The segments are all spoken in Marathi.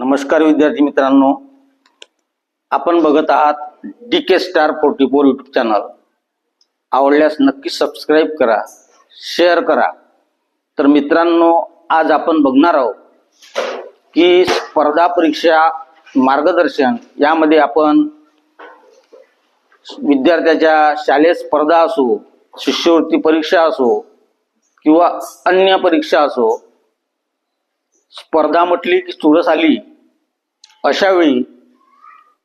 नमस्कार विद्यार्थी मित्रांनो. आपण बघत आहात D K star forty four YouTube channel आवडल्यास नक्की सबस्क्राईब करा शेअर करा. तर मित्रांनो आज आपण बघणार आहोत की स्पर्धा परीक्षा मार्गदर्शन यामध्ये आपण विद्यार्थ्याच्या शालेय स्पर्धा असो शिष्यवृत्ती परीक्षा असो किंवा अन्य परीक्षा असो स्पर्धा म्हटली की चुरस आली अशावेळी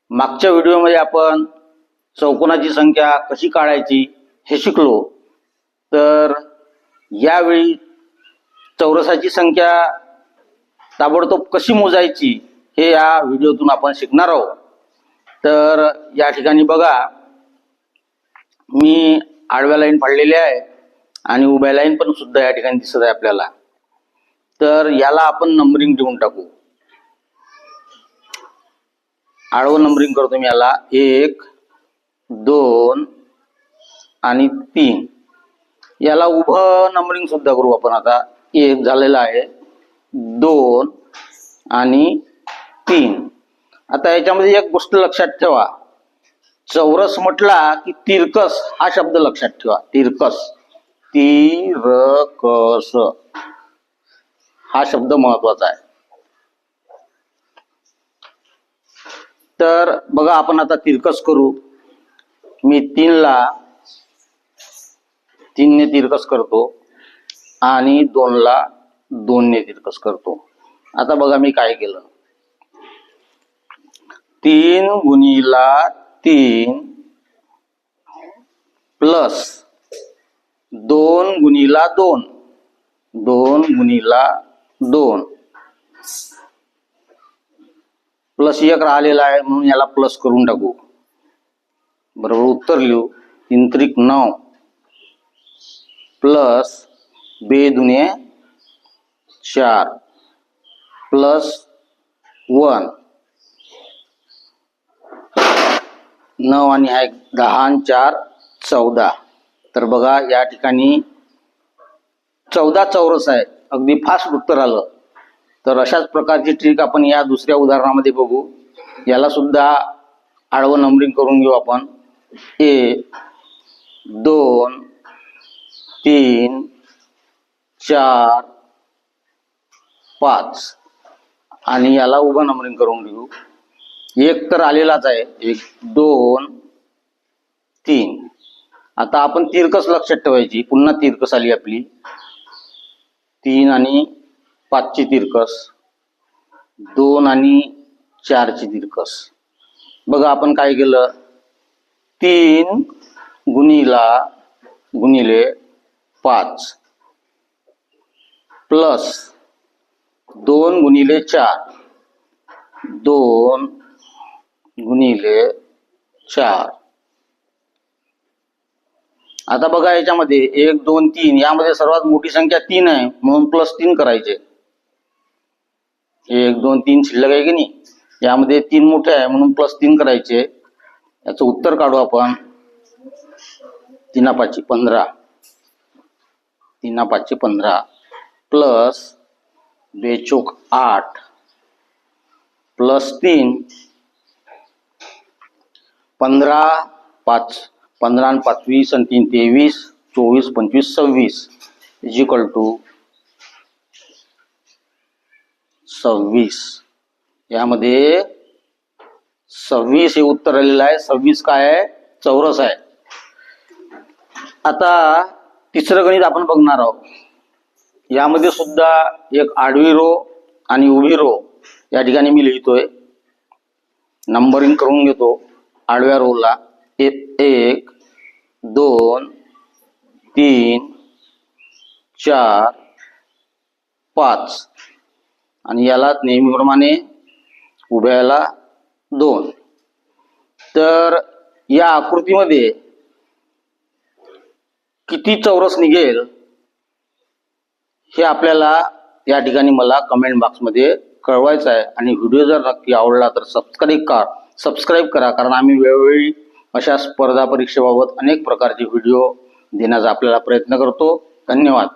मागच्या व्हिडिओमध्ये आपण चौकोनाची संख्या कशी काढायची हे शिकलो. तर यावेळी चौरसाची संख्या ताबडतोब कशी मोजायची हे या व्हिडिओतून आपण शिकणार आहोत. तर या ठिकाणी बघा मी आडव्या लाईन पाडलेली आहे आणि उभ्या लाईन पण सुद्धा या ठिकाणी दिसत आहे आपल्याला. तर याला आपण नंबरिंग देऊन टाकू. आडवं नंबरिंग करतो मी याला. एक दोन आणि तीन. याला उभं नंबरिंग सुद्धा करू आपण आता. एक झालेलं आहे. दोन आणि तीन. आता याच्यामध्ये एक गोष्ट लक्षात ठेवा. चौरस म्हटला की तिरकस हा शब्द लक्षात ठेवा. तिरकस. तिरकस. हा शब्द महत्त्वाचा आहे. तर बघा आपण आता तिरकस करू. मी तीनला तीनने तिरकस करतो आणि दोनला दोनने तिरकस करतो. आता बघा मी काय केलं. तीन गुणीला तीन प्लस दोन गुणीला दोन. दोन गुणीला दोन. प्लस एक राहिलेला आहे म्हणून याला प्लस करून टाकू. बरोबर उत्तर लिहू. तीन त्रिक नऊ. प्लस बे दुने चार. Plus one. नऊ आणि हा एक दहा आणि चार चौदा. तर बघा या ठिकाणी चौदा चौरस आहे. अगदी फास्ट उत्तर आलं. तर अशाच प्रकारची ट्रिक आपण या दुसऱ्या उदाहरणामध्ये बघू. याला सुद्धा आडवं नंबरिंग करून घेऊ आपण. एक दोन तीन चार पाच. आणि याला उभं नंबरिंग करून घेऊ. एक तर आलेलाच आहे. एक दोन तीन. आता आपण तिरकस लक्षात ठेवायची. पुन्हा तिरकस आली आपली. तीन आणि पाचची तिरकस दोन आणि चारची तिरकस. बघा आपण काय केलं? तीन गुणीला गुणिले पाच. प्लस दोन गुणिले चार. दोन गुणिले चार. आता बघा याच्यामध्ये एक दोन तीन यामध्ये सर्वात मोठी संख्या तीन आहे म्हणून प्लस तीन करायचे. एक दोन तीन शिल्लक आहे की नाही? यामध्ये तीन मोठे आहे म्हणून प्लस तीन करायचे. याचं उत्तर काढू आपण. तीना पाचशे पंधरा. तीना पाचशे पंधरा. प्लस बेचोक आठ. प्लस तीन. पंधरा पाच. पंधरा आणि पाचवीस आणि तीन तेवीस. चोवीस पंचवीस सव्वीस. इज इक्वल टू सव्वीस. यामध्ये सव्वीस हे उत्तर आलेलं आहे. सव्वीस काय आहे? चौरस आहे. आता तिसरं गणित आपण बघणार आहोत. यामध्ये सुद्धा एक आडवी रो आणि उभी रो या ठिकाणी मी लिहितोय. नंबरिंग करून घेतो. आडव्या रोला एक एक दोन तीन चार पाच. आणि याला नेहमीप्रमाणे उभ्याला दोन. तर या आकृतीमध्ये किती चौरस निघेल हे आपल्याला या ठिकाणी मला कमेंट बॉक्समध्ये कळवायचं आहे. आणि व्हिडिओ जर नक्की आवडला तर सबस्क्राईब करा सबस्क्राईब करा कारण आम्ही वेळोवेळी अशा स्पर्धा परीक्षेबाबत अनेक प्रकारचे व्हिडिओ देण्याचा आपल्याला प्रयत्न करतो. धन्यवाद.